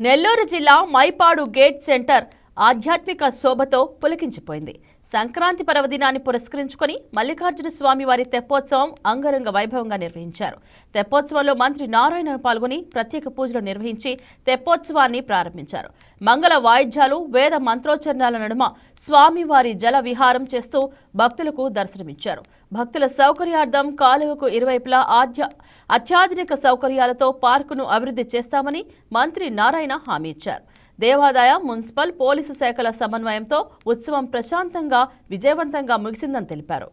నెల్లూరు జిల్లా Mypadu gate centre ఆధ్యాత్మిక శోభతో పులకించిపోయింది. సంక్రాంతి పర్వదినాన్ని పురస్కరించుకొని మల్లికార్జున స్వామి వారి తెప్పోత్సవం అంగరంగ వైభవంగా నిర్వహించారు. తెప్పోత్సవంలో మంత్రి నారాయణ పాల్గొని ప్రత్యేక పూజలు నిర్వహించి తెప్పోత్సవాన్ని ప్రారంభించారు. మంగళ వాయిద్యాలు వేద మంత్రోచ్చరణాల నడుమ స్వామివారి జల విహారం చేస్తూ భక్తులకు దర్శనమిచ్చారు. భక్తుల సౌకర్యార్థం కాలువకు ఇరువైపులా ఆధ్య అత్యాధునిక సౌకర్యాలతో పార్కును అభివృద్ధి చేస్తామని మంత్రి నారాయణ హామీ ఇచ్చారు. దేవాదాయ మున్సిపల్ పోలీసు శాఖల సమన్వయంతో ఉత్సవం ప్రశాంతంగా విజయవంతంగా ముగిసిందని తెలిపారు.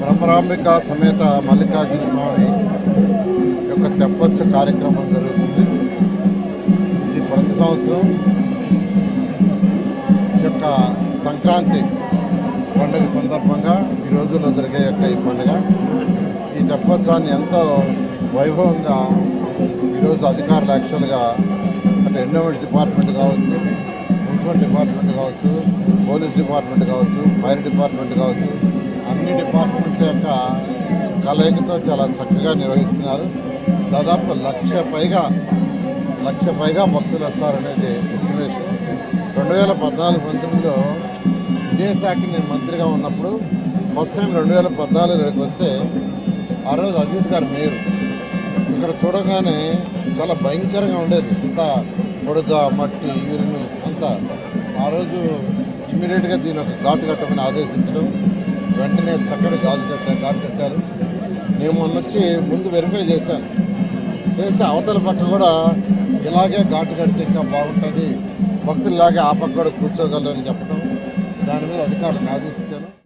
బ్రహ్మరాంబిక సమేత మల్లికార్జున స్వామి యొక్క తెప్పొచ్చ కార్యక్రమం జరుగుతుంది. ఇది ప్రతి సంవత్సరం ఈ యొక్క సంక్రాంతి పండుగ సందర్భంగా ఈ రోజుల్లో జరిగే యొక్క ఈ పండుగ. ఈ తెప్పోత్సవాన్ని ఎంతో వైభవంగా ఈరోజు అధికారులు యాక్చువల్గా అంటే ఎండోమెంట్స్ డిపార్ట్మెంట్ కావచ్చు మున్సిపల్ డిపార్ట్మెంట్ కావచ్చు పోలీస్ డిపార్ట్మెంట్ కావచ్చు ఫైర్ డిపార్ట్మెంట్ కావచ్చు అన్ని డిపార్ట్మెంట్ యొక్క కలయికతో చాలా చక్కగా నిర్వహిస్తున్నారు. దాదాపు లక్ష పైగా లక్ష పైగా భక్తులు వస్తారనేది ఎస్టిమేషన్ రెండు వేల పద్నాలుగు పంతొమ్మిదిలో ఇదే శాఖకి నేను మంత్రిగా ఉన్నప్పుడు ఫస్ట్ టైం రెండు వేల పద్నాలుగులోకి వస్తే ఆ రోజు అజిత్ గారు మేయర్. ఇక్కడ చూడగానే చాలా భయంకరంగా ఉండేది. అంత బుడద మట్టి యూరిన్ అంతా. ఆ రోజు ఇమీడియట్గా దీని ఒక ఘాటు కట్టమని ఆదేశించడం వెంటనే చక్కటి గాజు కట్టారు ఘాటు కట్టారు. నేను మొన్న వచ్చి ముందు వెరిఫై చేశాను. చేస్తే అవతల పక్క కూడా ఇలాగే ఘాటు కడితే ఇంకా బాగుంటుంది. భక్తులు ఇలాగే ఆ పక్క కూడా కూర్చోగలరని చెప్పడం. దాని మీద అధికారులకు ఆదేశించాను.